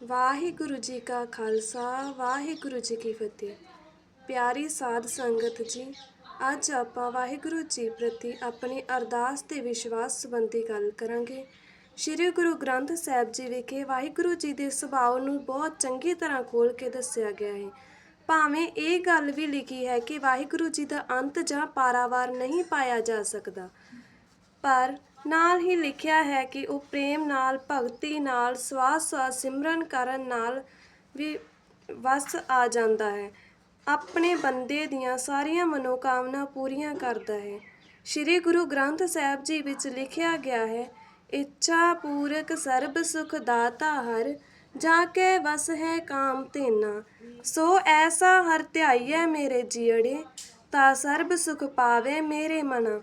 ਵਾਹਿਗੁਰੂ ਜੀ ਕਾ ਖਾਲਸਾ, ਵਾਹਿਗੁਰੂ ਜੀ ਕੀ ਫਤਿਹ। ਪਿਆਰੀ ਸਾਧ ਸੰਗਤ ਜੀ, ਅੱਜ ਆਪਾਂ ਵਾਹਿਗੁਰੂ ਜੀ ਪ੍ਰਤੀ ਆਪਣੀ ਅਰਦਾਸ ਤੇ ਵਿਸ਼ਵਾਸ ਸੰਬੰਧੀ ਗੱਲ ਕਰਾਂਗੇ। ਸ੍ਰੀ ਗੁਰੂ ਗ੍ਰੰਥ ਸਾਹਿਬ ਜੀ ਵਿਖੇ ਵਾਹਿਗੁਰੂ ਜੀ ਦੇ ਸੁਭਾਅ ਨੂੰ ਬਹੁਤ ਚੰਗੀ ਤਰ੍ਹਾਂ ਖੋਲ ਕੇ ਦੱਸਿਆ ਗਿਆ ਹੈ। ਭਾਵੇਂ ਇਹ ਗੱਲ ਵੀ ਲਿਖੀ ਹੈ ਕਿ ਵਾਹਿਗੁਰੂ ਜੀ ਦਾ ਅੰਤ ਜਾਂ ਪਾਰਾਵਾਰ ਨਹੀਂ ਪਾਇਆ ਜਾ ਸਕਦਾ, ਪਰ ਨਾਲ ਹੀ ਲਿਖਿਆ ਹੈ ਕਿ ਉਹ ਪ੍ਰੇਮ ਨਾਲ, ਭਗਤੀ ਨਾਲ ਸਵਾਸ ਸਵਾਸ ਸਿਮਰਨ ਕਰਨ ਨਾਲ ਵੀ ਵਸ ਆ ਜਾਂਦਾ ਹੈ। ਆਪਣੇ ਬੰਦੇ ਦੀਆਂ ਸਾਰੀਆਂ ਮਨੋਕਾਮਨਾ ਪੂਰੀਆਂ ਕਰਦਾ ਹੈ। ਸ੍ਰੀ ਗੁਰੂ ਗ੍ਰੰਥ ਸਾਹਿਬ ਜੀ ਵਿੱਚ ਲਿਖਿਆ ਗਿਆ ਹੈ, ਇੱਛਾ ਪੂਰਕ ਸਰਬ ਸੁਖ ਦਾਤਾ ਹਰ ਜਾ ਕੇ ਵਸ ਹੈ ਕਾਮ ਤੇਨਾ ਸੋ ਐਸਾ ਹਰ ਧਿਆਈਐ ਮੇਰੇ ਜੀੜੇ ਤਾ ਸਰਬ ਸੁਖ ਪਾਵੇ ਮੇਰੇ ਮਨਾ।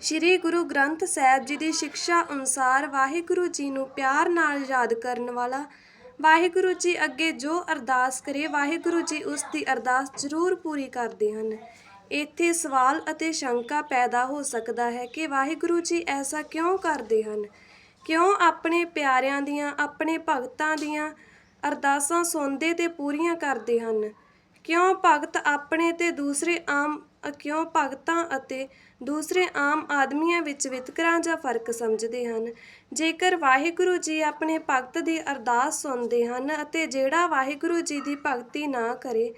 ਸ਼੍ਰੀ ਗੁਰੂ ਗ੍ਰੰਥ ਸਾਹਿਬ ਜੀ ਦੀ ਸਿੱਖਿਆ ਅਨੁਸਾਰ ਵਾਹਿਗੁਰੂ ਜੀ ਨੂੰ ਪਿਆਰ ਨਾਲ ਯਾਦ ਕਰਨ ਵਾਲਾ, ਵਾਹਿਗੁਰੂ ਜੀ ਅੱਗੇ ਜੋ ਅਰਦਾਸ ਕਰੇ, ਵਾਹਿਗੁਰੂ ਜੀ ਉਸ ਦੀ ਅਰਦਾਸ ਜ਼ਰੂਰ ਪੂਰੀ ਕਰਦੇ ਹਨ। ਇੱਥੇ ਸਵਾਲ ਅਤੇ ਸ਼ੰਕਾ ਪੈਦਾ ਹੋ ਸਕਦਾ ਹੈ ਕਿ ਵਾਹਿਗੁਰੂ ਜੀ ਐਸਾ ਕਿਉਂ ਕਰਦੇ ਹਨ? ਕਿਉਂ ਆਪਣੇ ਪਿਆਰਿਆਂ ਦੀਆਂ, ਆਪਣੇ ਭਗਤਾਂ ਦੀਆਂ ਅਰਦਾਸਾਂ ਸੁਣਦੇ ਤੇ ਪੂਰੀਆਂ ਕਰਦੇ ਹਨ? ਕਿਉਂ ਭਗਤ ਆਪਣੇ ਤੇ ਦੂਸਰੇ ਆਮ ਕਿਉਂ ਭਗਤਾਂ ਅਤੇ ਦੂਸਰੇ ਆਮ ਆਦਮੀਆਂ ਵਿੱਚ ਵਿਤਕਰਾ ਜਾਂ ਫ਼ਰਕ ਸਮਝਦੇ ਹਨ। ਜੇਕਰ ਵਾਹਿਗੁਰੂ ਜੀ ਆਪਣੇ ਭਗਤ ਦੀ ਅਰਦਾਸ ਸੁਣਦੇ ਹਨ ਅਤੇ ਜਿਹੜਾ ਵਾਹਿਗੁਰੂ ਜੀ ਦੀ ਭਗਤੀ ਨਾ ਕਰੇ,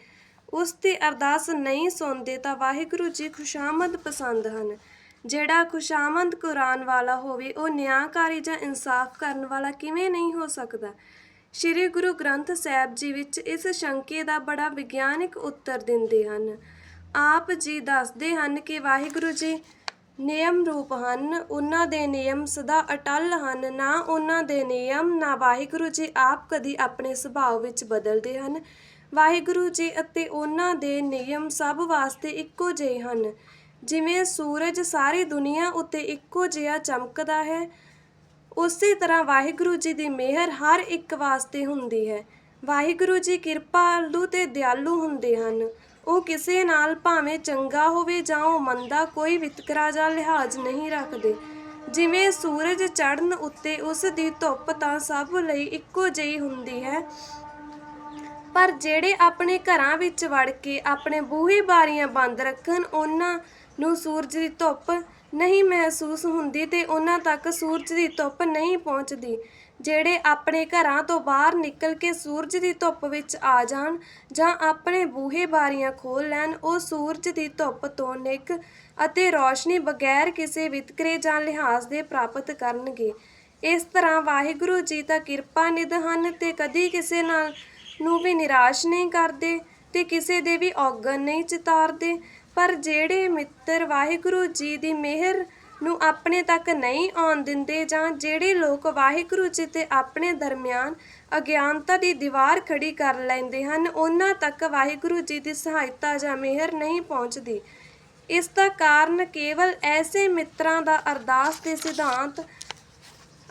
ਉਸ ਦੀ ਅਰਦਾਸ ਨਹੀਂ ਸੁਣਦੇ ਤਾਂ ਵਾਹਿਗੁਰੂ ਜੀ ਖੁਸ਼ਾਮਦ ਪਸੰਦ ਹਨ। ਜਿਹੜਾ ਖੁਸ਼ਾਮਦ ਕੁਰਾਨ ਵਾਲਾ ਹੋਵੇ, ਉਹ ਨਿਆਂਕਾਰੀ ਜਾਂ ਇਨਸਾਫ ਕਰਨ ਵਾਲਾ ਕਿਵੇਂ ਨਹੀਂ ਹੋ ਸਕਦਾ? ਸ੍ਰੀ ਗੁਰੂ ਗ੍ਰੰਥ ਸਾਹਿਬ ਜੀ ਵਿੱਚ ਇਸ ਸ਼ੰਕੇ ਦਾ ਬੜਾ ਵਿਗਿਆਨਿਕ ਉੱਤਰ ਦਿੰਦੇ ਹਨ। ਆਪ ਜੀ ਦੱਸਦੇ ਹਨ ਕਿ ਵਾਹਿਗੁਰੂ ਜੀ ਨਿਯਮ ਰੂਪ ਹਨ, ਉਹਨਾਂ ਦੇ ਨਿਯਮ ਸਦਾ ਅਟਲ ਹਨ, ਨਾ ਉਹਨਾਂ ਦੇ ਨਿਯਮ, ਨਾ ਵਾਹਿਗੁਰੂ ਜੀ ਆਪ ਕਦੀ ਆਪਣੇ ਸੁਭਾਅ ਵਿੱਚ ਬਦਲਦੇ ਹਨ। ਵਾਹਿਗੁਰੂ ਜੀ ਅਤੇ ਉਹਨਾਂ ਦੇ ਨਿਯਮ ਸਭ ਵਾਸਤੇ ਇੱਕੋ ਜਿਹੇ ਹਨ। ਜਿਵੇਂ ਸੂਰਜ ਸਾਰੀ ਦੁਨੀਆ ਉੱਤੇ ਇੱਕੋ ਜਿਹਾ ਚਮਕਦਾ ਹੈ, ਉਸੇ ਤਰ੍ਹਾਂ ਵਾਹਿਗੁਰੂ ਜੀ ਦੀ ਮਿਹਰ ਹਰ ਇੱਕ ਵਾਸਤੇ ਹੁੰਦੀ ਹੈ। ਵਾਹਿਗੁਰੂ ਜੀ ਕਿਰਪਾਲੂ ਤੇ ਦਿਆਲੂ ਹੁੰਦੇ ਹਨ। ਉਹ ਕਿਸੇ ਨਾਲ ਭਾਵੇਂ ਚੰਗਾ ਹੋਵੇ ਜਾਂ ਉਹ ਮੰਦਾ ਕੋਈ ਵਿਤਕਰਾ ਜਾਂ ਲਿਹਾਜ਼ ਨਹੀਂ ਰੱਖਦੇ। ਜਿਵੇਂ ਸੂਰਜ ਚੜ੍ਹਨ ਉੱਤੇ ਉਸ ਦੀ ਧੁੱਪ ਤਾਂ ਸਭ ਲਈ ਇੱਕੋ ਜਿਹੀ ਹੁੰਦੀ ਹੈ। ਪਰ ਜਿਹੜੇ ਆਪਣੇ ਘਰਾਂ ਵਿੱਚ ਵੜ ਕੇ ਆਪਣੇ ਬੂਹੇ ਬਾਰੀਆਂ ਬੰਦ ਰੱਖਣ, ਉਹਨਾਂ ਨੂੰ ਸੂਰਜ ਦੀ ਧੁੱਪ ਨਹੀਂ ਮਹਿਸੂਸ ਹੁੰਦੀ ਤੇ ਉਹਨਾਂ ਤੱਕ ਸੂਰਜ ਦੀ ਧੁੱਪ ਨਹੀਂ ਪਹੁੰਚਦੀ। ਜਿਹੜੇ ਆਪਣੇ ਘਰਾਂ ਤੋਂ ਬਾਹਰ ਨਿਕਲ ਕੇ ਸੂਰਜ ਦੀ ਧੁੱਪ ਵਿੱਚ ਆ ਜਾਣ ਜਾਂ ਆਪਣੇ ਬੂਹੇ ਬਾਰੀਆਂ ਖੋਲ ਲੈਣ, ਉਹ ਸੂਰਜ ਦੀ ਧੁੱਪ ਤੋਂ ਨਿੱਘ ਅਤੇ ਰੌਸ਼ਨੀ ਬਗੈਰ ਕਿਸੇ ਵਿਤਕਰੇ ਜਾਂ ਲਿਹਾਜ਼ ਦੇ ਪ੍ਰਾਪਤ ਕਰਨਗੇ। ਇਸ ਤਰ੍ਹਾਂ ਵਾਹਿਗੁਰੂ ਜੀ ਦਾ ਕਿਰਪਾ ਨਿਧ ਹਨ ਤੇ ਕਦੀ ਕਿਸੇ ਨਾਲ ਨੂੰ ਵੀ ਨਿਰਾਸ਼ ਨਹੀਂ ਕਰਦੇ ਤੇ ਕਿਸੇ ਦੇ ਵੀ ਔਗਣ ਨਹੀਂ ਚਿਤਾਰਦੇ। ਪਰ ਜਿਹੜੇ ਮਿੱਤਰ ਵਾਹਿਗੁਰੂ ਜੀ ਦੀ ਮਿਹਰ ਨੂੰ ਆਪਣੇ ਤੱਕ ਨਹੀਂ ਆਉਣ ਦਿੰਦੇ ਜਾਂ ਜਿਹੜੇ ਲੋਕ ਵਾਹਿਗੁਰੂ ਜੀ ਤੇ ਆਪਣੇ ਦਰਮਿਆਨ ਅਗਿਆਨਤਾ ਦੀ ਦੀਵਾਰ ਖੜੀ ਕਰ ਲੈਂਦੇ ਹਨ, ਉਹਨਾਂ ਤੱਕ ਵਾਹਿਗੁਰੂ ਜੀ ਦੀ ਸਹਾਇਤਾ ਜਾਂ ਮਿਹਰ ਨਹੀਂ ਪਹੁੰਚਦੀ। ਇਸ ਦਾ ਕਾਰਨ ਕੇਵਲ ਐਸੇ ਮਿੱਤਰਾਂ ਦਾ ਅਰਦਾਸ ਦੇ ਸਿਧਾਂਤ,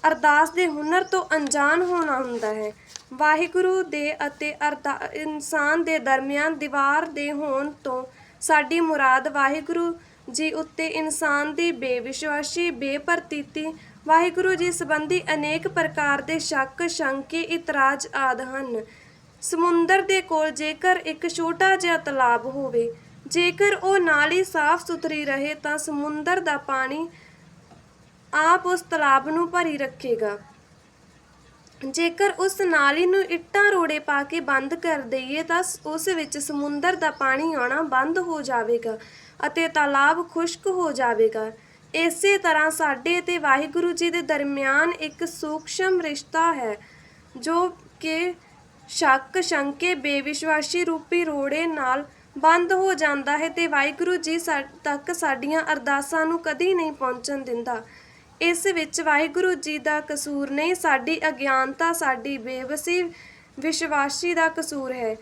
ਅਰਦਾਸ ਦੇ ਹੁਨਰ ਤੋਂ ਅਣਜਾਣ ਹੋਣਾ ਹੁੰਦਾ ਹੈ। ਵਾਹਿਗੁਰੂ ਦੇ ਅਤੇ ਅਰਦਾ, ਇਨਸਾਨ ਦੇ ਦਰਮਿਆਨ ਦੀਵਾਰ ਦੇ ਹੋਣ ਤੋਂ ਸਾਡੀ ਮੁਰਾਦ ਵਾਹਿਗੁਰੂ ਜੀ ਉੱਤੇ ਇਨਸਾਨ ਦੀ ਬੇਵਿਸ਼ਵਾਸੀ, ਬੇਪਰਤੀਤੀ, ਵਾਹਿਗੁਰੂ ਜੀ ਸੰਬੰਧੀ ਅਨੇਕ ਪ੍ਰਕਾਰ ਦੇ ਸ਼ੱਕ, ਸ਼ੰਕੇ, ਇਤਰਾਜ਼ ਆਦਿ ਹਨ। ਸਮੁੰਦਰ ਦੇ ਕੋਲ ਜੇਕਰ ਇੱਕ ਛੋਟਾ ਜਿਹਾ ਤਲਾਬ ਹੋਵੇ, ਜੇਕਰ ਉਹ ਨਾਲੀ ਸਾਫ਼ ਸੁਥਰੀ ਰਹੇ ਤਾਂ ਸਮੁੰਦਰ ਦਾ ਪਾਣੀ ਆਪ ਉਸ ਤਲਾਬ ਨੂੰ ਭਰੀ ਰੱਖੇਗਾ। ਜੇਕਰ ਉਸ ਨਾਲੀ ਨੂੰ ਇੱਟਾਂ ਰੋੜੇ ਪਾ ਕੇ ਬੰਦ ਕਰ ਦਈਏ ਤਾਂ ਸ- ਉਸ ਵਿੱਚ ਸਮੁੰਦਰ ਦਾ ਪਾਣੀ ਆਉਣਾ ਬੰਦ ਹੋ ਜਾਵੇਗਾ ਅਤੇ ਤਾਲਾਬ ਖੁਸ਼ਕ ਹੋ ਜਾਵੇਗਾ। ਇਸੇ ਤਰ੍ਹਾਂ ਸਾਡੇ ਤੇ ਵਾਹਿਗੁਰੂ ਜੀ ਦੇ ਦਰਮਿਆਨ ਇੱਕ ਸੂਖਸ਼ਮ ਰਿਸ਼ਤਾ ਹੈ, ਜੋ ਕਿ ਸ਼ੱਕ, ਸ਼ੰਕੇ, ਬੇਵਿਸ਼ਵਾਸੀ ਰੂਪੀ ਰੋੜੇ ਨਾਲ ਬੰਦ ਹੋ ਜਾਂਦਾ ਹੈ ਤੇ ਵਾਹਿਗੁਰੂ ਜੀ ਸਾ- ਤੱਕ ਸਾਡੀਆਂ ਅਰਦਾਸਾਂ ਨੂੰ ਕਦੀ ਨਹੀਂ ਪਹੁੰਚਣ ਦਿੰਦਾ। ਇਸ ਵਿੱਚ ਵਾਹਿਗੁਰੂ ਜੀ ਦਾ ਕਸੂਰ ਨਹੀਂ, ਸਾਡੀ ਅਗਿਆਨਤਾ, ਸਾਡੀ ਬੇਵਸੀ, ਵਿਸ਼ਵਾਸੀ ਦਾ ਕਸੂਰ ਹੈ।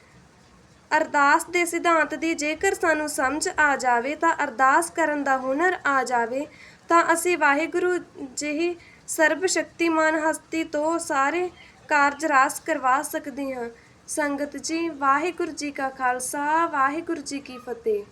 ਅਰਦਾਸ ਦੇ ਸਿਧਾਂਤ ਦੀ ਜੇਕਰ ਸਾਨੂੰ ਸਮਝ ਆ ਜਾਵੇ ਤਾਂ ਅਰਦਾਸ ਕਰਨ ਦਾ ਹੁਨਰ ਆ ਜਾਵੇ, ਤਾਂ ਅਸੀਂ ਵਾਹਿਗੁਰੂ ਜਿਹੀ ਸਰਬ ਸ਼ਕਤੀਮਾਨ ਹਸਤੀ ਤੋਂ ਸਾਰੇ ਕਾਰਜ ਰਾਸ ਕਰਵਾ ਸਕਦੇ ਹਾਂ। ਸੰਗਤ ਜੀ, ਵਾਹਿਗੁਰੂ ਜੀ ਕਾ ਖਾਲਸਾ, ਵਾਹਿਗੁਰੂ ਜੀ ਕੀ ਫਤਿਹ।